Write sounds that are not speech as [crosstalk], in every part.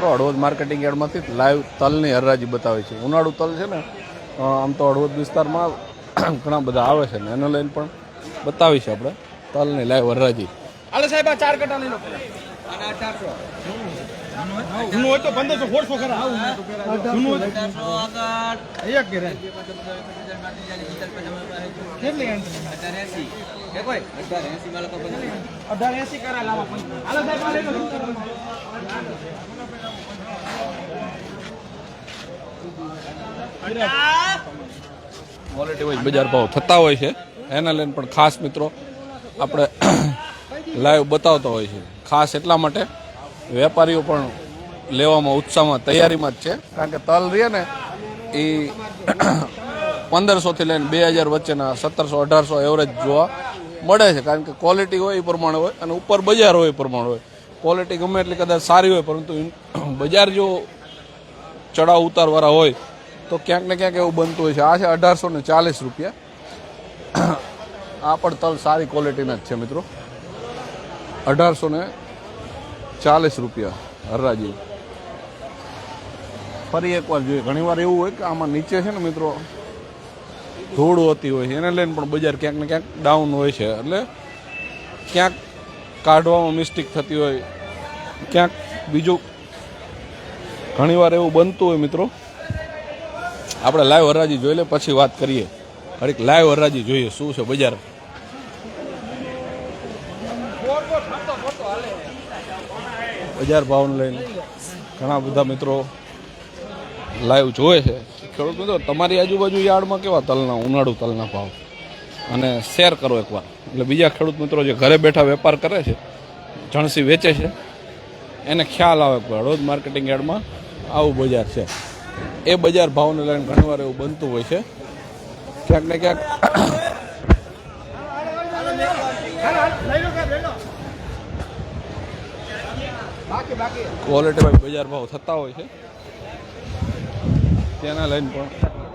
મિત્રો હળવદ માર્કેટિંગ યાર્ડમાંથી લાઈવ તલની હરાજી બતાવે છે. ઉનાળુ તલ છે ને આમ તો હળવદ વિસ્તારમાં [coughs] ઘણા બધા આવે છે ને એને લઈને પણ બતાવી છે આપણે તલની લાઈવ હરાજી. હાલો સાહેબ આ ચાર કટા લઈ લો જૂનું હોય તો પંદરસો સોળસો ખરા. જૂનું હોય એક ઘેરે કેટલી એન્ટ્રી અઢાર એસી. કરા લાવો હાલો સાહેબ આ લઈ લો ક્વોલિટી વાઇઝ બજાર ભાવ થતા હોય છે. એના લઈને પણ ખાસ મિત્રો આપણે [coughs] લાઈવ બતાવતા હોય છે. ખાસ એટલા માટે વેપારીઓ પણ લેવામાં ઉત્સાહમાં તૈયારીમાં જ છે. કારણ કે તલ રહે ને એ [coughs] પંદરસોથી લઈને બે હજાર વચ્ચેના સત્તરસો, અઢારસો એવરેજ જોવા મળે છે. કારણ કે ક્વોલિટી હોય એ પ્રમાણે હોય અને ઉપર બજાર હોય એ પ્રમાણે હોય. ક્વોલિટી ગમે એટલી કદાચ સારી હોય, પરંતુ [coughs] બજાર જો ચડાવ ઉતારવાળા હોય તો ક્યાંક ને ક્યાંક એવું બનતું હોય છે. આ છે અઢારસો ને ચાલીસ રૂપિયા. આ પણ તલ સારી ક્વોલિટીના જ છે મિત્રો. અઢારસો ને ચાલીસ રૂપિયા હરરાજી. ફરી એકવાર જોઈએ. ઘણીવાર એવું હોય કે આમાં નીચે છે ને મિત્રો, ધૂળ હોતી હોય છે. એને લઈને પણ બજાર ક્યાંક ને ક્યાંક ડાઉન હોય છે. એટલે ક્યાંક કાઢવામાં મિસ્ટેક થતી હોય, ક્યાંક બીજું ઘણીવાર એવું બનતું હોય મિત્રો. આપણે લાઈવ હરાજી જોઈ લે, પછી વાત કરીએ. હરેક લાઈવ હરાજી જોઈએ, શું છે બજાર? બજાર ભાવને લઈને ઘણા બધા મિત્રો લાઈવ જોવે છે. ખેડૂત મિત્રો, તમારી આજુબાજુ યાર્ડમાં કેવા તલના, ઉનાળુ તલના ભાવ? અને શેર કરો એકવાર. એટલે બીજા ખેડૂત મિત્રો જે ઘરે બેઠા વેપાર કરે છે, જણસી વેચે છે, એને ખ્યાલ આવે હળવદ માર્કેટિંગ યાર્ડમાં આવું બજાર છે. એ બજાર ભાવને લઈને ઘણીવાર એવું બનતું હોય છે ક્યાંક ને ક્યાંક ક્વોલિટી બજાર ભાવ થતા હોય છે તેના લઈને પણ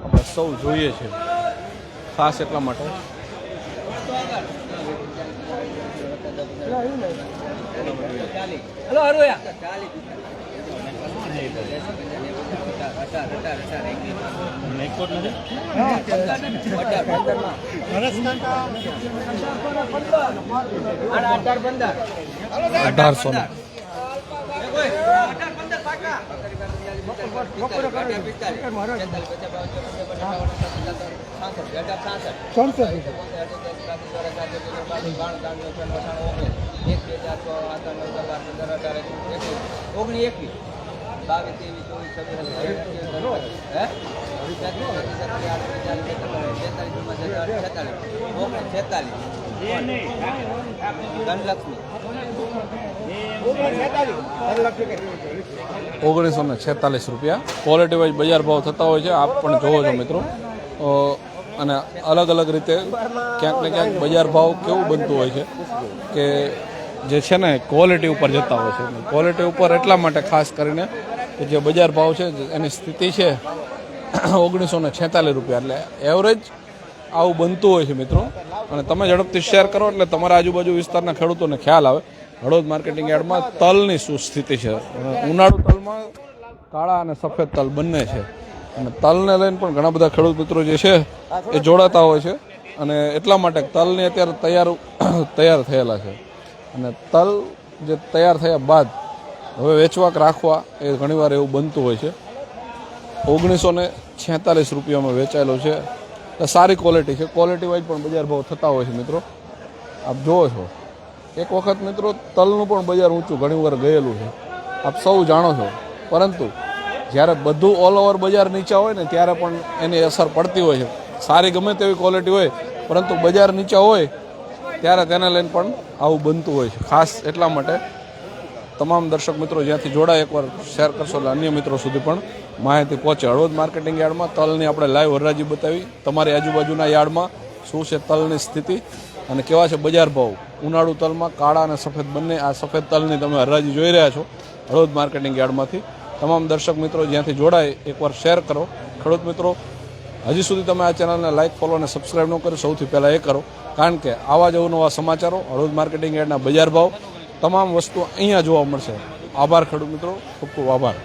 આપણે સૌ જોઈએ છે ખાસ એટલા માટે હલો હરોયા અઢારસો ઓગણી એકવીસ બાવીસ ત્રેવીસ ઓગણીસો ને છેતાલીસ રૂપિયા. ક્વોલિટી વાઇઝ બજાર ભાવ થતા હોય છે. આપ પણ જોવો છો મિત્રો. અને અલગ અલગ રીતે ક્યાંક ને ક્યાંક બજાર ભાવ કેવું બનતું હોય છે કે જે છે ને ક્વોલિટી ઉપર જતા હોય છે. ક્વોલિટી ઉપર એટલા માટે ખાસ કરીને કે જે બજાર ભાવ છે એની સ્થિતિ છે, ઓગણીસો ને છેતાલીસ રૂપિયા. એટલે એવરેજ આવું બનતું હોય છે મિત્રો. અને તમે ઝડપથી શેર કરો, એટલે તમારા આજુબાજુ વિસ્તારના ખેડૂતોને ખ્યાલ આવે. હળવદ માર્કેટિંગ યાર્ડમાં તલની શું સ્થિતિ છે ઉનાળુ તલમાં કાળા અને સફેદ તલ બંને છે. અને તલને લઈને પણ ઘણા બધા ખેડૂત મિત્રો જે છે, એ જોડાતા હોય છે. અને એટલા માટે તલની અત્યારે તૈયાર તૈયાર થયેલા છે. અને તલ જે તૈયાર થયા બાદ હવે વેચવા કે રાખવા એ ઘણીવાર એવું બનતું હોય છે. ઓગણીસો ને છેતાલીસ રૂપિયામાં વેચાયેલો છે. એટલે સારી ક્વોલિટી છે. ક્વોલિટી વાઇઝ પણ બજાર ભાવ થતા હોય છે મિત્રો. આપ જુઓ છો. એક વખત મિત્રો તલનું પણ બજાર ઊંચું ઘણીવાર ગયેલું છે. આપ સૌ જાણો છો. પરંતુ જ્યારે બધું ઓલ ઓવર બજાર નીચા હોય ને ત્યારે પણ એની અસર પડતી હોય છે. સારી ગમે તેવી ક્વોલિટી હોય, પરંતુ બજાર નીચા હોય ત્યારે તેને લઈને પણ આવું બનતું હોય છે. ખાસ એટલા માટે તમામ દર્શક મિત્રો જ્યાંથી જોડાય એકવાર શેર કરશો એટલે અન્ય મિત્રો સુધી પણ માહિતી પહોંચે. હળવદ માર્કેટિંગ યાર્ડમાં તલની આપણે લાઈવ હરાજી બતાવી. તમારી આજુબાજુના યાર્ડમાં શું છે તલની સ્થિતિ અને કેવા છે બજાર ભાવ? ઉનાળુ તલમાં કાળા અને સફેદ બંને, આ સફેદ તલની તમે હરરાજી જોઈ રહ્યા છો હળવદ માર્કેટિંગ યાર્ડમાંથી. તમામ દર્શક મિત્રો જ્યાંથી જોડાય એકવાર શેર કરો. ખેડૂત મિત્રો હજી સુધી તમે આ ચેનલને લાઇક ફોલો અને સબસ્ક્રાઇબ ન કરો સૌથી પહેલાં એ કરો. કારણ કે આવા જ અવનવા સમાચારો, હળવદ માર્કેટિંગ એડના બજાર ભાવ, તમામ વસ્તુ અહીંયા જોવા મળશે. આભાર ખેડૂત મિત્રો, ખૂબ ખૂબ આભાર.